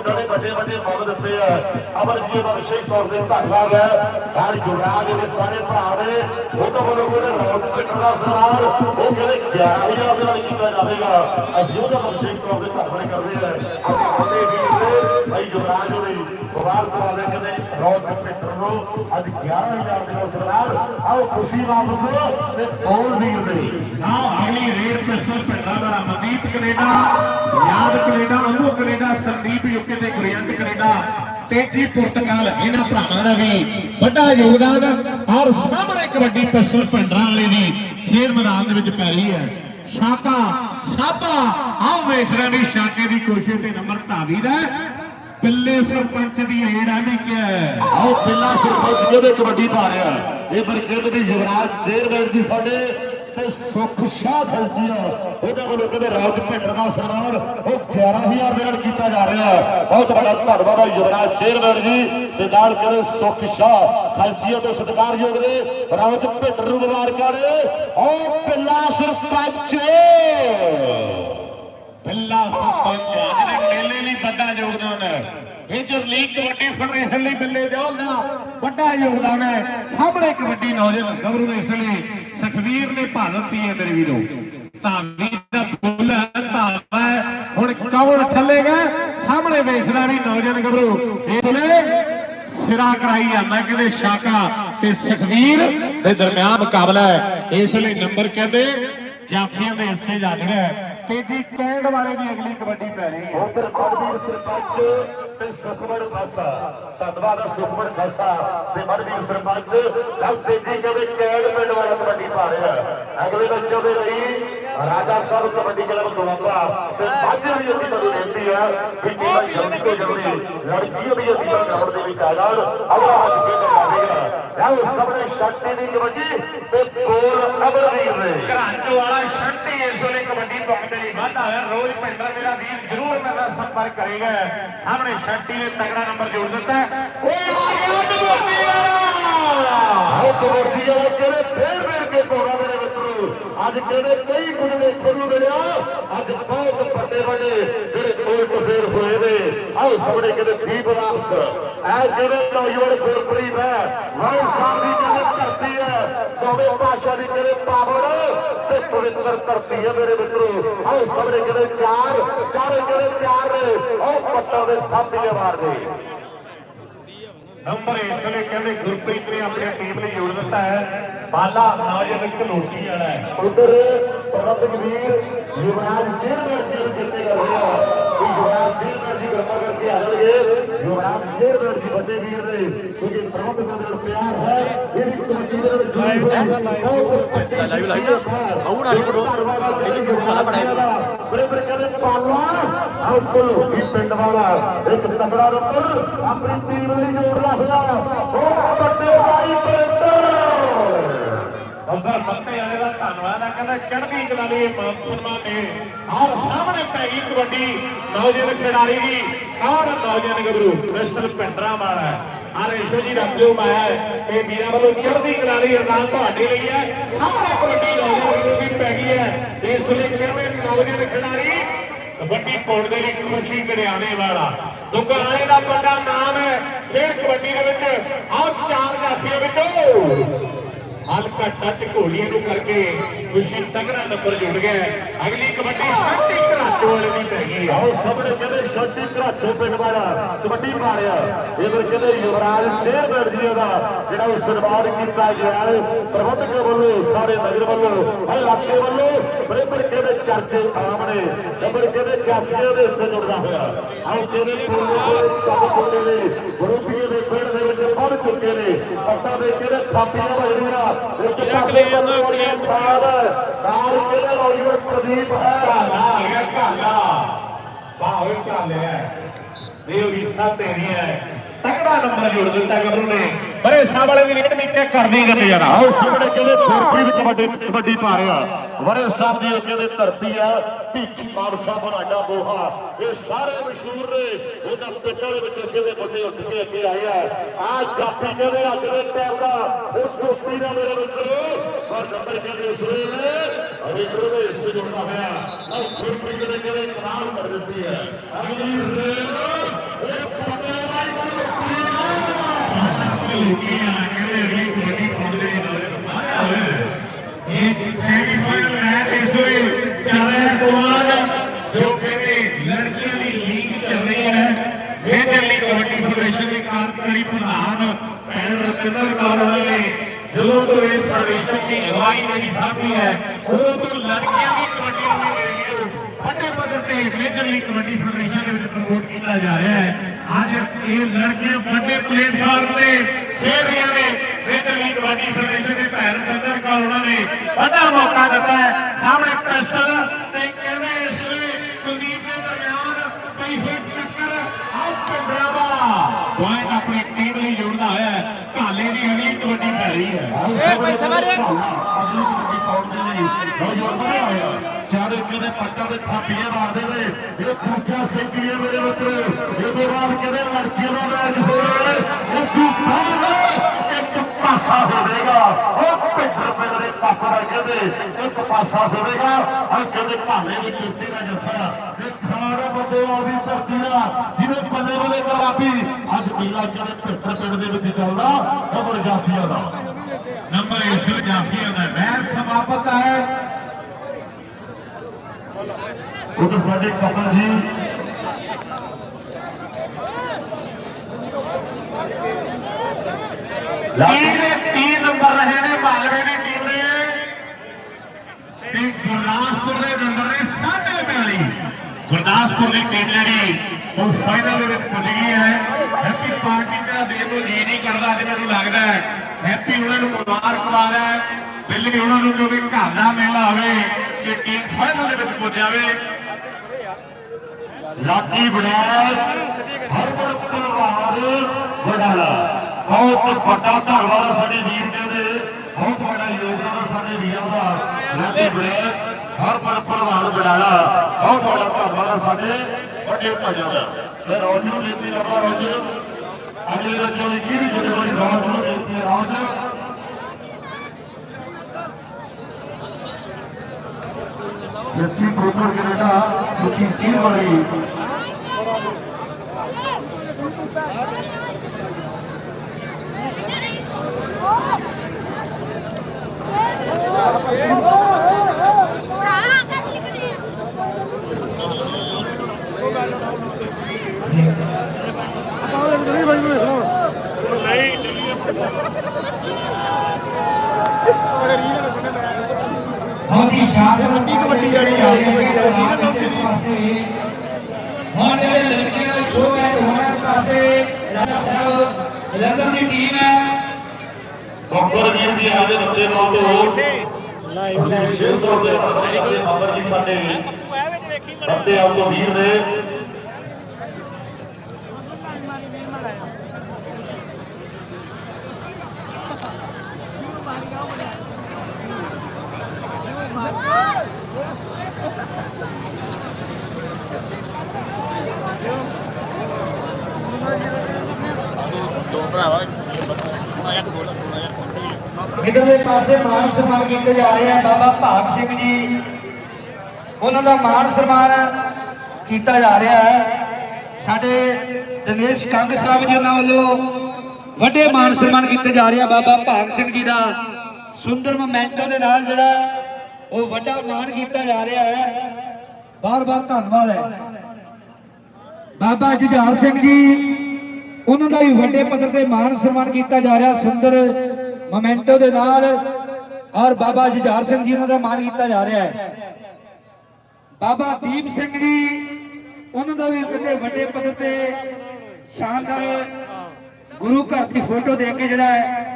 ਉਹਨਾਂ ਨੇ ਵੱਡੇ ਵੱਡੇ ਮੁੱਲ ਦਿੱਤੇ ਆ। ਅਮਰਜੀਤ ਦਾ ਤੌਰ ਤੇ ਧੰਨਵਾਦ ਹੈ। ਹਰ ਜੁਗਰਾਜ ਦੇ ਸਾਰੇ ਭਰਾ ਨੇ। ਉਹ ਤਾਂ ਬੋਲੋ ਉਹਦੇ ਰੌਤ ਸਵਾਲ। ਉਹ ਕਹਿੰਦੇ 11000 ਦਾ ਨਾਲ ਕੀਤਾ ਜਾਵੇਗਾ। ਅਸੀਂ ਉਹਦਾ ਅਭਿਸ਼ੇਕ ਤੌਰ ਤੇ ਧੰਨਵਾਦ ਕਰਦੇ ਆ ਆਪਣੇ ਵੱਡੇ ਵੀਰ ਦੇ ਭਾਈ ਜੁਗਰਾਜ ਹੋਣੀ ਮੁਬਾਰਕ ਕਰਾਉਂਦੇ ਕਹਿੰਦੇ ਰੌਤ ਪਿੱਟਣ ਨੂੰ ਅੱਜ 11000 ਦੇ ਨਾਲ। ਆਓ ਖੁਸ਼ੀ ਵਾਪਸ ਤੇ ਬੋਲ ਵੀਰ ਦੇ। ਆਓ ਅਗਲੀ ਰੇਡ ਪਿਸਟਲ ਪਿੰਡਾਂ ਦਾ ਮਨਦੀਪ ਕੈਨੇਡਾ, ਯਾਦ Canada, Ammu Canada, Sandeep UK ਤੇ ਗੁਰਿਆੰਤ ਕੈਨੇਡਾ ਤੇਜੀ ਪੁਰਤਗਾਲ ਇਹਨਾਂ ਭਰਾਵਾਂ ਦਾ ਵੀ ਵੱਡਾ ਯੋਗਦਾਨ ਔਰ ਸਾਹਮਣੇ ਕਬੱਡੀ ਪਿਸਟਲ ਪਿੰਡਾਂ ਵਾਲੇ ਦੀ ਖੇਡ ਮੈਦਾਨ ਦੇ ਵਿੱਚ ਪੈ ਰਹੀ ਹੈ। ਸ਼ਾਕਾ, ਸਾਬਾ, ਆਓ ਵੇਖਦੇ ਵੀ ਸ਼ਾਕੇ ਦੀ ਕੋਸ਼ਿਸ਼ ਤੇ ਨੰਬਰ ਢਾਵੀ ਦਾ ਪਿੱਲੇ ਸਰਪੰਚ ਦੀ ਏੜ ਆ ਨਹੀਂ ਕਿ ਆਓ ਪਿੰਲਾ ਸਰਪੰਚ ਜਿਹਦੇ ਕਬੱਡੀ ਪਾ ਰਿਹਾ ਇਹ ਬਰਕਤ ਦੀ ਯੁਵਰਾਜ ਚੇਅਰਮੈਨ ਜੀ ਸਾਡੇ ਤੇ ਸੁਖ ਸ਼ਾਹ ਖਲਚੀਆ ਉਹਨਾਂ ਵੱਲੋਂ ਕਹਿੰਦੇ ਰਾਜ ਭਿੰਡ ਦਾ ਸਨਮਾਨ ਉਹ 11000 ਦੇ ਨਾਲ ਕੀਤਾ ਜਾ ਰਿਹਾ ਬਹੁਤ ਬੜਾ ਧੰਨਵਾਦ ਹੈ ਯੁਵਰਾਜ ਚੇਅਰਮੈਨ ਜੀ ਤੇ ਨਾਲ ਕਹਿੰਦੇ ਸੁਖ ਸ਼ਾਹ ਖਲਚੀਆ ਤੇ ਸਤਿਕਾਰਯੋਗ ਨੇ ਰਾਜ ਭਿੰਡ ਨੂੰ ਮੁਬਾਰਕਾਂ ਨੇ। ਉਹ ਪਿੰਲਾ ਸਰਪੰਚ ਬਿੱਲਾ ਸਰਪੰਚ ਜਿਹੜੇ ਮੇਲੇ ਲਈ ਵੱਡਾ ਯੋਗਦਾਨ ਹੈ ਲੀਗ ਕਬੱਡੀ ਫੈਡਰੇਸ਼ਨ ਲਈ ਬਿੱਲੇ ਜੋਲ ਦਾ ਵੱਡਾ ਯੋਗਦਾਨ ਹੈ। ਸਾਹਮਣੇ ਕਬੱਡੀ ਨੌਜਵਾਨ ਗੱਭਰੂ ਨੇ ਇਸ ਲਈ ਸਖਵੀਰ ਨੇ ਭਾਰਤ ਦੀ ਹੈ ਮੇਰੇ ਵੀਰੋ। ਧਾਮੀ ਦਾ ਫੁੱਲ ਹੈ, ਧਾਵਾ ਹੁਣ ਕੌਣ ਥੱਲੇਗਾ ਸਾਹਮਣੇ ਵੇਖਦਾ ਵੀ ਨੌਜਵਾਨ ਗੱਭਰੂ ਇਹ ਸਿਰਾ ਕਰਾਈ ਜਾਂਦਾ ਕਹਿੰਦੇ ਸ਼ਾਕਾ ਤੇ ਸਖਵੀਰ ਦੇ ਦਰਮਿਆਨ ਮੁਕਾਬਲਾ ਹੈ। ਇਸ ਲਈ ਨੰਬਰ ਕਹਿੰਦੇ ਜਾਫੀਆਂ ਦੇ ਹਿੱਸੇ ਜਾ ਰਿਹਾ ਤੇਜੀ ਕਹਿਣ ਵਾਲੇ ਦੀ ਅਗਲੀ ਕਬੱਡੀ ਪੈ ਰਹੀ ਹੈ। ਉਧਰ ਮਨਵੀਰ ਸਰਪੰਚ ਤੇ ਸੁਖਮਨ ਖਾਸਾ ਧੰਨਵਾਦ ਆ ਸੁਖਮਨ ਖਾਸਾ ਤੇ ਮਨਵੀਰ ਸਰਪੰਚ। ਲਓ ਤੇਜੀ ਕਦੇ ਕੈਦ ਪਿੰਡ ਵਾਲਾ ਕਬੱਡੀ ਪਾ ਰਿਹਾ ਅਗਲੇ ਬੱਚੇ ਦੇ ਲਈ ਰਾਜਾ ਸਾਹਿਬ ਕਬੱਡੀ ਕਲੱਬ ਦੁਆਬਾ ਤੇ ਸਾਂਝੇ ਵੀ ਅਸੀਂ ਤੁਹਾਨੂੰ ਬੇਨਤੀ ਆ ਕਿ ਟੀਮਾਂ ਜਲਦੀ ਤੋਂ ਜਲਦੀ ਲੜਕੀਆਂ ਵੀ ਅਸੀਂ ਗਰਾਊਂਡ ਦੇ ਵਿੱਚ ਆ ਜਾਣ ਅਗਲਾ ਹੱਥ ਕੇ ਲਾਵੇਗਾ ਲਓ ਸਾਹਮਣੇ ਸ਼ਕਤੀ ਦੀ ਕਬੱਡੀ ਤੇ ਗੋਲ ਅਮਰਵੀਰ ਨੇ ਘਰਾਂਚੋ ਵਾਲਾ ਸ਼ੰਟੀ ਇਸ ਵੇਲੇ ਕਬੱਡੀ ਪਾਉਂਦੇ ਲਈ ਵਾਧਾ ਹੋਇਆ ਰੋਜ਼ ਪਿੰਡਾਂ ਮੇਰਾ ਵੀਰ ਜ਼ਰੂਰ ਮੇਰੇ ਨਾਲ ਸੰਪਰਕ ਕਰੇਗਾ ਸਾਹਮਣੇ ਸ਼ੰਟੀ ਨੇ ਤਗੜਾ ਨੰਬਰ ਜੋੜ ਦਿੱਤਾ ਹੈ। ਉਹ ਆ ਗਿਆ ਕਬੱਡੀ ਵਾਲਾ ਆਓ ਕਬੱਡੀ ਵਾਲੇ ਕਿਹੜੇ ਫੇਰ ਫੇਰ ਕੇ ਕੋਰਾ ਮੇਰੇ ਮਿੱਤਰੋ ਅੱਜ ਕਿਹੜੇ ਕਈ ਕੁਝ ਵੇਖਣ ਨੂੰ ਮਿਲਿਆ ਅੱਜ ਬਹੁਤ ਵੱਡੇ ਵੱਡੇ ਜਿਹੜੇ ਉਲਟ ਫੇਰ ਹੋਏ ਆਓ ਸਾਹਮਣੇ ਕਿਹਦੇ ਦੀਪ ਵਾਪਸ ਐ ਜਿਹੜੇ ਨੌਜਵਾਨ ਗੁਰਪ੍ਰੀਤ ਹੈ ਮਾਈ ਸਾਹਿਬ ਦੀ ਜਿਹੜੇ ਧਰਤੀ ਹੈ। ਦੋਵੇਂ ਭਾਸ਼ਾ ਦੀ ਕਿਹੜੇ ਪਾਵਨ ਤੇ ਪਵਿੱਤਰ ਧਰਤੀ ਹੈ ਮੇਰੇ ਮਿੱਤਰੋ। ਆਓ ਸਾਹਮਣੇ ਕਿਹੜੇ ਚਾਰ ਚਾਰੇ ਕਿਹੜੇ ਚਾਰ ਨੇ ਉਹ ਪੱਟਾਂ ਦੇ ਥਾਪੀਆਂ ਮਾਰਦੇ। ਨੰਬਰ ਇਸ ਵੇਲੇ ਕਹਿੰਦੇ ਗੁਰਪ੍ਰੀਤ ਨੇ ਆਪਣੀ ਟੀਮ ਲਈ ਜੋੜ ਦਿੱਤਾ ਹੈ। ਬਾਲਾ ਨੌਜਵਾਨ ਕਲੋਟੀ ਵਾਲਾ ਹੈ। ਉਧਰ ਪ੍ਰਬੰਧਕ ਵੀਰ ਯੁਵਰਾਜ ਚੇਅਰਮੈਨ ਜੀ ਜਿੱਤੇ ਕਰ ਰਿਹਾ। ਕਿ ਯੁਵਰਾਜ ਚੇਅਰਮੈਨ ਜੀ ਕਿਰਪਾ ਕਰਕੇ ਆ ਜਾਣਗੇ ਯੁਵਰਾਜ ਵੱਡੇ ਵੀਰ ਨੇ ਕਿਉਂਕਿ ਪ੍ਰਬੰਧਕ ਦੇ ਨਾਲ ਪਿਆਰ ਹੈ ਇਹਦੀ ਕਮੇਟੀ ਦੇ ਨਾਲ ਜੁੜੀ ਹੋਈ ਲਾਈਵ ਲਾਈਵ ਆਉਣ ਵਾਲੀ ਫੋਟੋ ਇਹਦੀ ਫੋਟੋ ਬਣਾਇਆ ਬੜੇ ਬੜੇ ਕਹਿੰਦੇ ਪਾਲਵਾ ਆਉ ਕੋਲ ਹੀ ਪਿੰਡ ਵਾਲਾ ਇੱਕ ਤਗੜਾ ਰੰਬਰ ਆਪਣੀ ਟੀਮ ਲਈ ਜੋੜ ਹੋਇਆ ਉਹ ਵੱਡੇ ਭਾਈ ਪਿੰਡ ਅੰਦਰ ਮੱਤੇ ਵਾਲੇ ਦਾ ਧੰਨਵਾਦ। ਆ ਕਹਿੰਦਾ, ਚੜ੍ਹਦੀ ਕਲਾ ਲਈ ਮਾਨ ਸਨਮਾਨ ਨੇ। ਔਰ ਸਾਹਮਣੇ ਪੈ ਗਈ ਕਬੱਡੀ। ਨੌਜਵਾਨ ਖਿਡਾਰੀ ਦੀ ਔਰ ਨੌਜਵਾਨ ਗੱਭਰੂ? ਮਿਸਟਰ ਪਿੰਡਰਾ ਵਾਲਾ ਹੈ। ਆ ਜੀ ਰੱਖ ਲਿਓ ਮਾਇਆ ਇਹ ਵੀਰਾਂ ਵੱਲੋਂ ਚੜ੍ਹਦੀ ਕਲਾ ਲਈ ਅਰਦਾਸ ਤੁਹਾਡੇ ਲਈ ਹੈ। ਸਾਹਮਣੇ ਕਬੱਡੀ ਨੌਜਵਾਨ ਗੱਭਰੂ ਦੀ ਪੈ ਗਈ ਹੈ। ਇਸ ਵੇਲੇ ਕਹਿੰਦੇ ਨੌਜਵਾਨ ਖਿਡਾਰੀ? ਕਬੱਡੀ ਪਾਉਣ ਦੇ ਲਈ ਖੁਸ਼ੀ ਕਰਿਆਣੇ ਵਾਲਾ। ਦੁਕਾਨੇ ਦਾ ਵੱਡਾ ਨਾਮ ਹੈ। ਫਿਰ ਕਬੱਡੀ ਦੇ ਵਿੱਚ ਆਹ ਚਾਰ ਜਾਫੀਆਂ ਵਿੱਚੋਂ ਹਲਕਾ ਟੱਚ ਘੋੜੀਆਂ ਨੂੰ ਕਰਕੇ ਖੁਸ਼ੀ ਤਗੜਾ ਨੰਬਰ ਜੁੜ ਗਿਆ ਅਗਲੀ ਕਬੱਡੀ ਸ਼ਕਤੀ ਘਰਾਟੋ ਵਾਲੇ ਦੀ ਪੈ ਗਈ ਆਓ ਸਾਹਮਣੇ ਕਹਿੰਦੇ ਸ਼ਾਂਤੀ ਘਰਾਚੋ ਪਿੰਡ ਵਾਲਾ ਕਬੱਡੀ ਪਾ ਇਹ ਫਿਰ ਕਹਿੰਦੇ ਯੁਵਰਾਜ ਚੇਅਰਮੈਨ ਜੀ ਦਾ ਜਿਹੜਾ ਉਹ ਸਨਮਾਨ ਕੀਤਾ ਗਿਆ ਪ੍ਰਬੰਧਕ ਵੱਲੋਂ, ਸਾਰੇ ਨਗਰ ਵੱਲੋਂ ਇਲਾਕੇ ਵੱਲੋਂ, ਬੜੇ ਬੜੇ ਕਹਿੰਦੇ ਚਰਚੇ ਆਮ ਨੇ ਨੰਬਰ ਕਹਿੰਦੇ ਜਾਸੀਆਂ ਦੇ ਹਿੱਸੇ ਜੁੜਦਾ ਹੋਇਆ। ਆਓ ਕਹਿੰਦੇ ਪੂਰੇ ਕੰਮ ਚੁੱਕੇ ਨੇ ਗਰੁੱਪੀਏ ਦੇ ਪਿੰਡ ਦੇ ਵਿੱਚ ਪਹੁੰਚ ਚੁੱਕੇ ਨੇ। ਪੱਟਾਂ ਦੇ ਕਹਿੰਦੇ ਥਾਪੀਆਂ ਵੱਜਦੀਆਂ ਇੱਕ ਪਾਸੇ ਵਾਲੀ ਬਾਦ ਨਾਲ ਕਹਿੰਦੇ ਨੌਜਵਾਨ ਪ੍ਰਦੀਪ ਹੈ ਕਾਲਾ ਆ ਗਿਆ ਕਾਲਾ ਬਾਹਰ ਕਾਲਿਆ ਇਹ ਵੀਸਾ ਤੇਰੀ ਹੈ ਤਗੜਾ ਨੰਬਰ ਜੋੜ ਦਿੱਤਾ ਗੱਭਰੂ ਨੇ। ਬਰੇ ਵਾਲੇ ਦੀ ਰੇਡ ਮਿੱਟੇ ਕਰਦੀ ਕਰਦੇ ਜਰਾ ਆਓ ਸਾਹਮਣੇ ਕਹਿੰਦੇ ਗੁਰਪ੍ਰੀਤ ਕਬੱਡੀ ਕਬੱਡੀ ਪਾ ਰਿਹਾ ਵਰੇ ਦੀ ਕਹਿੰਦੇ ਧਰਤੀ ਆ, ਭੀਖ, ਮਾਨਸਾ, ਬਰਾਡਾ ਬੋਹਾ ਇਹ ਸਾਰੇ ਮਸ਼ਹੂਰ ਨੇ। ਉਹਨਾਂ ਪਿੰਡਾਂ ਦੇ ਵਿੱਚ ਕਹਿੰਦੇ ਬੰਦੇ ਉੱਠ ਕੇ ਅੱਗੇ ਆਏ ਆ। ਆ ਜਾਪੀ ਕਹਿੰਦੇ, ਅੱਜ ਦੇ ਟਾਈਮ ਦਾ ਉਹ ਚੋਟੀ ਦਾ ਮੇਰੇ ਮਿੱਤਰੋ ਪਰ ਨੰਬਰ ਕਹਿੰਦੇ ਇਸ ਵੇਲੇ ਅਰੇਕਰੋ ਦੇ ਹਿੱਸੇ ਜੁੜਦਾ ਹੋਇਆ। ਆਹ ਗੁਰਪ੍ਰੀਤ ਨੇ ਕਹਿੰਦੇ ਕਮਾਲ ਕਰ ਦਿੱਤੀ ਹੈ। ਅਗਲੀ ਰੇਲ ਲੋਕੀ ਆ ਕਹਿੰਦੇ ਅਗਲੀ ਕਬੱਡੀ ਪਾਉਂਦੇ ਨੇ ਆਇਆ ਹੋਇਆ ਇਹ ਸੈਮੀਫਾਈਨਲ ਮੈਚ ਇਸ ਵੇਲੇ ਚੱਲ ਰਿਹਾ ਸਵਾਲ ਜੋ ਕਹਿੰਦੇ ਲੜਕੀਆਂ ਦੀ ਲੀਗ ਚੱਲ ਰਹੀ ਹੈ ਮੇਜਰ ਲੀਗ ਕਬੱਡੀ ਫੈਡਰੇਸ਼ਨ ਦੇ ਕਾਰਜਕਾਰੀ ਪ੍ਰਧਾਨ ਭੈਣ ਰਤਿੰਦਰ ਕੌਰ ਨੇ ਰਹੀਆਂ ਨੇ ਲੀਗ ਕਬੱਡੀ ਫੈਡਰੇਸ਼ਨ ਦੇ ਭੈਣ ਰਤਿੰਦਰ ਕੌਰ ਉਹਨਾਂ ਨੇ ਵੱਡਾ ਮੌਕਾ ਦਿੱਤਾ ਹੈ। ਸਾਹਮਣੇ ਪਿਸਟਲ ਤੇ ਕਹਿੰਦੇ ਇਸ ਵੇਲੇ ਕੁਲਦੀਪ ਦੇ ਦਰਮਿਆਨ ਕਈ ਫਿੱਟ ਟੱਕਰ ਆਪ ਪਿੰਡਰਾਵਾ ਪੁਆਇੰਟ ਆਪਣੀ ਟੀਮ ਲਈ ਜੋੜਦਾ ਹੋਇਆ ਹੈ। ਕਾਲੇ ਦੀ ਅਗਲੀ ਕਬੱਡੀ ਪੈ ਰਹੀ ਹੈ। ਇਹ ਪੈਸੇ ਮਾਰੇ ਅਗਲੀ ਕਬੱਡੀ ਦੇ ਲਈ ਨੌਜਵਾਨ ਬਣਿਆ ਹੋਇਆ। ਚਾਰੇ ਕਿਤੇ ਪੱਟਾਂ ਦੇ ਥਾਪੀਆਂ ਮਾਰਦੇ ਨੇ। ਇਹ ਦੂਜਾ ਸੈਂਕੀ ਹੈ ਮੇਰੇ ਮਿੱਤਰੋ। ਇਹਦੇ ਬਾਅਦ ਕਿਹਦੇ ਲੜਕੀਆਂ ਦਾ ਮੈਚ ਹੋਇਆ ਇਹ ਦੂਜਾ ਇੱਕ ਪਾਸਾ ਹੋਵੇਗਾ। ਉਹ ਪਿੰਡਰ ਪਿੰਡ ਦੇ ਕੱਪ ਦਾ ਕਹਿੰਦੇ, ਇੱਕ ਪਾਸਾ ਹੋਵੇਗਾ। ਔਰ ਕਹਿੰਦੇ ਭਾਵੇਂ ਦੀ ਚੁੱਟੀ ਦਾ ਜੱਫਾ ਇਹ ਖਾੜਾ ਬੰਦੇ ਆ ਵੀ ਧਰਤੀ ਦਾ ਜਿਹਨੇ ਬੱਲੇ ਬੱਲੇ ਕਰਾਪੀ ਅੱਜ ਮੇਲਾ ਕਹਿੰਦੇ ਪਿੰਡਰ ਪਿੰਡ ਦੇ ਵਿੱਚ ਚੱਲਦਾ, ਉਹ ਜਾਫੀਆ ਦਾ। ਨੰਬਰ ਇਸ ਵੇਲੇ ਦਾ। ਮੈਚ ਸਮਾਪਤ ਹੈ। ਉਧਰ ਸਾਡੇ ਕਪਲ ਜੀ। ਤੀਨ ਤੀਨ ਨੰਬਰ ਰਹੇ ਨੇ? ਮਾਲਵੇ ਦੀ ਟੀਮ ਦੇ ਤੇ ਗੁਰਦਾਸਪੁਰ ਦੇ ਨੰਬਰ ਨੇ 42 ਗੁਰਦਾਸਪੁਰ ਦੀ ਟੀਮ ਜਿਹੜੀ ਉਹ ਫਾਈਨਲ ਦੇ ਵਿੱਚ ਪੁੱਜ ਗਈ ਹੈ। ਹੈਪੀ ਪਾਰਟੀ ਦਾ ਦੇਣ ਨੂੰ ਜੀ ਨਹੀਂ ਕਰਦਾ ਅੱਜ ਮੈਨੂੰ ਲੱਗਦਾ ਹੈ। ਹੈਪੀ ਉਹਨਾਂ ਨੂੰ ਮੁਬਾਰਕਬਾਦ ਹੈ। ਬਿੱਲੀ ਉਹਨਾਂ ਨੂੰ ਜੋ ਵੀ ਘਰ ਦਾ ਮੇਲਾ ਹੋਵੇ ਕਿ ਟੀਮ ਫਾਈਨਲ ਦੇ ਵਿੱਚ ਪੁੱਜ ਜਾਵੇ ਲਾਗੀ ਬੜੈਚ ਹਰਮਨ ਪਲਵਾਰ ਵਡਾਲਾ। ਬਹੁਤ ਵੱਡਾ ਧੰਨਵਾਦ ਸਾਡੇ ਵੀਰ ਜੀ ਦੇ। ਬਹੁਤ ਵੱਡਾ ਯੋਗਦਾਨ ਸਾਡੇ ਵੀਰਾਂ ਦਾ। ਲਾਗੀ ਬੜੈਚ ਹਰਮਨ ਪਲਵਾਰ ਵਡਾਲਾ। ਬਹੁਤ ਵੱਡਾ ਧੰਨਵਾਦ ਸਾਡੇ ਵੱਡੇ ਭਜਨ ਦਾ। ਤੇ ਰੋਜ਼ ਨੂੰ ਬੇਨਤੀ ਕਰਦਾ ਰੋਜ਼। ਅਗਲੇ ਰੱਖਿਆ ਦੀ ਕੀ ਜ਼ਿੰਮੇਵਾਰੀ ਰੋਜ਼ ਨੂੰ ਬੇਨਤੀ ਰੋਜ਼। ਜੱਸੀ ਬੋਕਰ ਕੈਨੇਡਾ ਸੁਖੀ ਸਿੰਘ ਵਾਲੀ। ਭਰਾ ਹੀ ਸ਼ਾਨਦਾਰ ਵੱਡੀ ਕਬੱਡੀ ਵਾਲੀ ਆ ਹੈ ਕਬੱਡੀ ਨਾ ਕੰਪਨੀ ਹੁਣ ਜਿਹੜੇ ਲੜਕੀਆਂ ਦਾ ਸ਼ੋਅ ਹੈ ਹੋਣਾ ਪਾਸੇ ਰਾਜਾ ਸਾਹਿਬ ਲੰਡਨ ਦੀ ਟੀਮ ਹੈ। ਬੱਬਰ ਵੀਰ ਜੀ ਆਦੇ ਨੱਤੇ ਨਾਲ ਤੋਂ ਲਾਈਵ ਸ਼ੇਅਰ ਤੋਂ ਦੇ ਬੱਬਰ ਜੀ ਸਾਡੇ ਨੱਤੇ ਆਪ ਤੋਂ ਵੀਰ ਨੇ। ਇਧਰਲੇ ਪਾਸੇ ਮਾਨ ਸਨਮਾਨ ਕੀਤੇ ਜਾ ਰਹੇ ਆ ਬਾਬਾ ਭਾਗ ਸਿੰਘ ਜੀ। ਉਹਨਾਂ ਦਾ ਮਾਨ ਸਨਮਾਨ ਕੀਤਾ ਜਾ ਰਿਹਾ ਹੈ। ਸਾਡੇ ਦਿਨੇਸ਼ ਕੰਗ ਸਾਹਿਬ ਜੀ ਉਹਨਾਂ ਵੱਲੋਂ ਵੱਡੇ ਮਾਨ ਸਨਮਾਨ ਕੀਤੇ ਜਾ ਰਿਹਾ ਬਾਬਾ ਭਾਗ ਸਿੰਘ ਜੀ ਦਾ। ਸੁੰਦਰ ਮੋਮੈਂਟੋ ਦੇ ਨਾਲ ਜਿਹੜਾ ਉਹ ਵੱਡਾ ਮਾਨ ਕੀਤਾ ਜਾ ਰਿਹਾ ਹੈ। ਬਾਰ-ਬਾਰ ਧੰਨਵਾਦ ਹੈ। ਬਾਬਾ ਜੁਝਾਰ ਸਿੰਘ ਜੀ। ਉਹਨਾਂ ਦਾ ਵੀ ਵੱਡੇ ਪੱਧਰ ਤੇ ਮਾਨ ਸਨਮਾਨ ਕੀਤਾ ਜਾ ਰਿਹਾ, ਸੁੰਦਰ ਮੋਮੈਂਟੋ ਦੇ ਨਾਲ ਔਰ ਬਾਬਾ ਜੁਝਾਰ ਸਿੰਘ ਜੀ ਉਹਨਾਂ ਦਾ ਮਾਨ ਕੀਤਾ ਜਾ ਰਿਹਾ ਹੈ। ਬਾਬਾ ਦੀਪ ਸਿੰਘ ਜੀ, ਉਹਨਾਂ ਦਾ ਵੀ ਕਿਤੇ ਵੱਡੇ ਪੱਧਰ ਤੇ ਸ਼ਾਨਦਾਰ ਗੁਰੂ ਘਰ ਦੀ ਫੋਟੋ ਦੇ ਕੇ ਜਿਹੜਾ ਹੈ